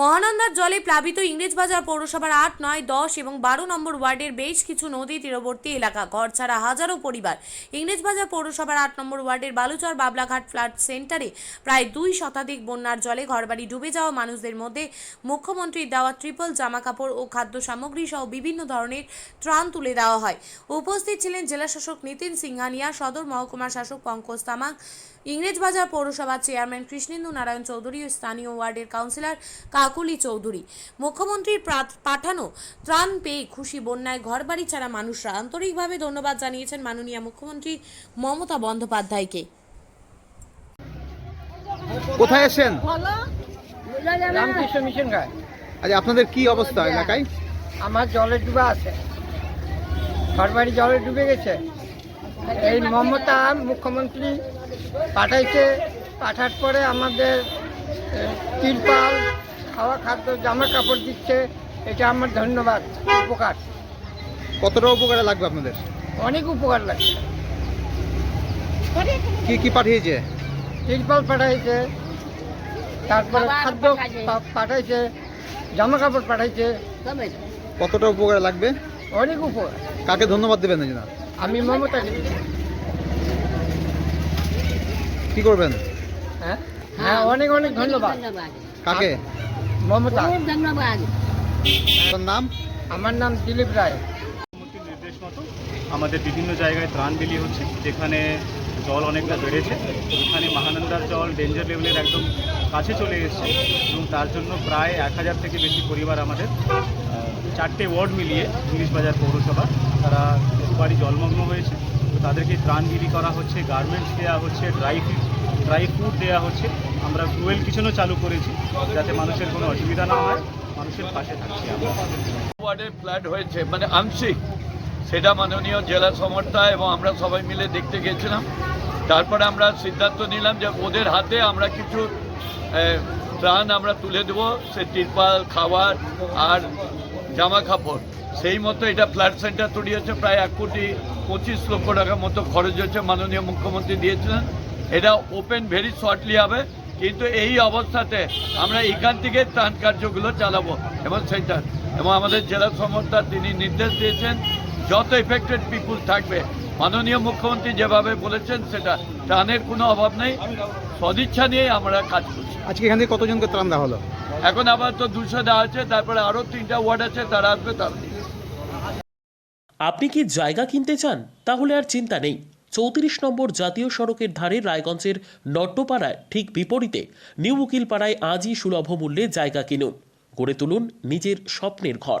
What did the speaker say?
মহানন্দার জলে প্লাবিত ইংরেজবাজার পৌরসভার আট, নয়, দশ এবং বারো নম্বর ওয়ার্ডের বেশ কিছু নদী তীরবর্তী এলাকা। ঘর ছাড়া হাজারো পরিবার। ইংরেজবাজার পৌরসভার আট নম্বর ওয়ার্ডের বালুচর বাবলাঘাট ফ্লাড সেন্টারে প্রায় দুই শতাধিক বন্যার জলে ঘরবাড়ি ডুবে যাওয়া মানুষদের মধ্যে মুখ্যমন্ত্রীর দেওয়া ট্রিপল জামাকাপড় ও খাদ্য সামগ্রী সহ বিভিন্ন ধরনের ত্রাণ তুলে দেওয়া হয়। উপস্থিত ছিলেন জেলাশাসক নিতিন সিংহানিয়া, সদর মহকুমার শাসক পঙ্কজ তামাং ইংরেজবাজার পৌরসভার চেয়ারম্যান কৃষ্ণেন্দু নারায়ণ চৌধুরী ও স্থানীয় ওয়ার্ডের কাউন্সিলর কাকুলি চৌধুরী। মুখ্যমন্ত্রীর পাঠানো ত্রাণ পেয়ে খুশি বন্যায় ঘরবাড়ি ছাড়া মানুষরা। আন্তরিকভাবে ধন্যবাদ জানিয়েছেন মাননীয় মুখ্যমন্ত্রী মমতা বন্দ্যোপাধ্যায়কে। কোথায় এসেছেন রামকৃষ্ণ মিশন গায়ে আজ আপনাদের কি অবস্থা এলাকায়? আমার জলে ডুবে আছে। ঘরবাড়ি জলে ডুবে গেছে। এই মমতা মুখ্যমন্ত্রী পাঠাইছে। পাঠার পরে আমাদের তিরপাল খাওয়া খাদ্য জামা কাপড় দিচ্ছে। এটা আমার ধন্যবাদ উপকার। কতটা উপকারে লাগবে আপনাদের? অনেক উপকার লাগছে। কি কি পাঠিয়েছে? তিরপাল পাঠাইছে তারপরে খাদ্য পা- পাঠাইছে জামা কাপড় পাঠাইছে। কতটা উপকারে লাগবে? অনেক উপকার। কাকে ধন্যবাদ দেবেন জন্য? আমি দিচ্ছি। কি করবেন? হ্যাঁ? হ্যাঁ অনেক অনেক ধন্যবাদ। কাকে? মমতা। ধন্যবাদ। আপনার নাম? আমার নাম দিলীপ রায়। নির্দেশ মতো আমাদের বিভিন্ন জায়গায় ত্রাণ বিলি হচ্ছে যেখানে জল অনেকটা বেড়েছে। এখানে মহানন্দার জল ডেঞ্জার লেভেলের একদম কাছে চলে এসেছে এবং তার জন্য প্রায় এক হাজার থেকে বেশি পরিবার আমাদের চারটে ওয়ার্ড মিলিয়ে ইংলিশ বাজার পৌরসভা তারা বাড়ি জলমগ্ন হয়েছে, তো তাদেরকে ত্রাণ বিলি করা হচ্ছে গার্মেন্টস দেওয়া হচ্ছে ড্রাই ড্রাই ফুড দেওয়া হচ্ছে। আমরা ফুয়েল কিচেনও চালু করেছি, যাতে মানুষের কোনো অসুবিধা না হয়, মানুষের পাশে থাকছি আমরা। ওয়ার্ডে ফ্ল্যাট হয়েছে মানে আংশিক। সেটা মাননীয় জেলা সমর্থা এবং আমরা সবাই মিলে দেখতে গেছিলাম। তারপরে আমরা সিদ্ধান্ত নিলাম যে ওদের হাতে আমরা কিছু ত্রাণ আমরা তুলে দেবো, সে তিরপাল, খাবার আর জামা কাপড়। সেই মতো এটা ফ্ল্যাট সেন্টার তৈরি হচ্ছে প্রায় এক কোটি পঁচিশ লক্ষ টাকার মতো খরচ হচ্ছে মাননীয় মুখ্যমন্ত্রী দিয়েছিলেন। এটা ওপেন ভেরি শর্টলি হবে, কিন্তু এই অবস্থাতে আমরা এখান থেকে ত্রাণ কার্যগুলো চালাবো এবং সেন্টার এবং আমাদের জেলা সমর্থা তিনি নির্দেশ দিয়েছেন, যত এফেক্টেড পিপুল থাকবে মাননীয় মুখ্যমন্ত্রী যেভাবে বলেছেন সেটা ত্রাণের কোনো অভাব নেই। সদিচ্ছা নিয়ে আমরা কাজ করছি। আজকে এখান থেকে কতজনকে ত্রাণ দেওয়া হলো? এখন আবার তো দুশো দেওয়া আছে তারপরে আরও তিনটা ওয়ার্ড আছে তারা আসবে তারা আপনি কি জায়গা কিনতে চান? তাহলে আর চিন্তা নেই। চৌত্রিশ নম্বর জাতীয় সড়কের ধারে রায়গঞ্জের নট্টপাড়ায় ঠিক বিপরীতে নিউ উকিলপাড়ায় আজই সুলভ মূল্যে জায়গা কিনুন। গড়ে তুলুন নিজের স্বপ্নের ঘর।